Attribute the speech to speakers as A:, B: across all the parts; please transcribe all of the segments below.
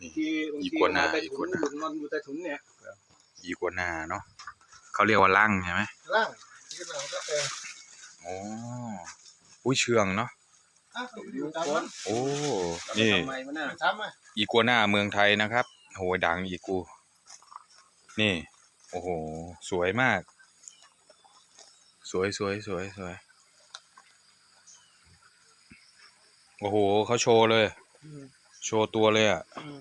A: ที่บง
B: อี
A: ที
B: กัวน่า
A: ใต้
B: อีกั
A: ถุ
B: วนน่า
A: นอนอยู่ใต้ถุนเนี่ย
B: อีกัวน่าเนาะเขาเรียกว่าลั่งใช่ไหม
A: ล่างที่เราก็เออ
B: โอ้อุ้ยเชืองเนาะ
A: อะอยู่ตามนั้น
B: โอ้นี่
A: ทำไมมันน่ะทำอะ
B: อีกัวน่าเมืองไทยนะครับโหดังอีกู นี่ โอ้โห สวยมาก สวยสวยสวยสวยโอ้โหเขาโชว์เลย
A: อืม
B: โชว์ตัวเลยอะ
A: อืม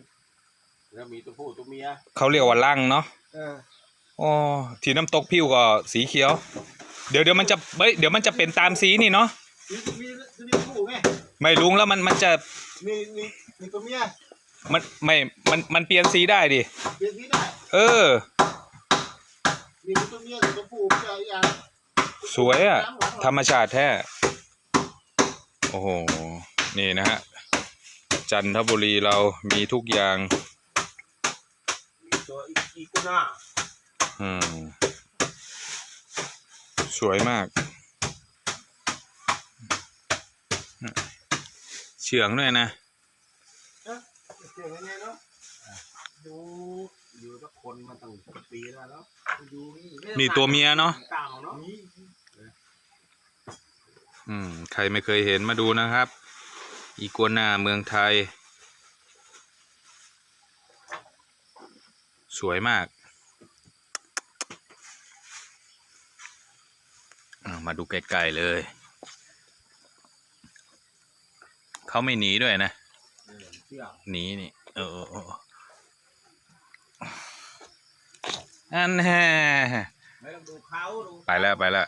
C: แล้วมีตัวผู้ตัวเมีย
B: เขาเรียกว่าลั่งเนาะ
A: เออ
B: อ๋อที่น้ำตกพิวก็สีเขียว เดี๋ยวเดี๋ยวมันจะเฮ้ยเดี๋ยวมันจะเป็นตามสีนี่เนาะ
A: มีมีมีผู้ไง
B: ไม่ลุงแล้วมันมันจะ
A: มีมีมีตัวเมีย
B: มันไม่มันมันเปลี่ยนสีได้ดิ
A: เปลี่ยนสีได้
B: เออ
A: มีตัวเมียกับตัวผู้มันจะอย่าง
B: สวยอะธรรมชาติแท้ โอ้โห นี่นะฮะ จันทบุรีเรามีทุกอย่าง
C: ตัวอีกัวน่า
B: อืมสวยมาก เฉืองด้วยนะ
A: เสียงยังไงเนาะ
C: ดูอยู่กับคนมาตั้งปีแล้วแล้ว
A: ดูนี่
B: นี่ตัวเมียเนาะ
C: ต่างเนาะ
A: นี่
B: อืมใครไม่เคยเห็นมาดูนะครับ อีกัวน่าเมืองไทย สวยมากอ่ามาดูไกลๆเลย เขาไม่หนีด้วยนะ
C: เออเชื่อ
B: หนีนี่ เออเออเอออันแฮ่
C: ไม่ต้องดูเขาดู
B: ไปแล้วไปแล้ว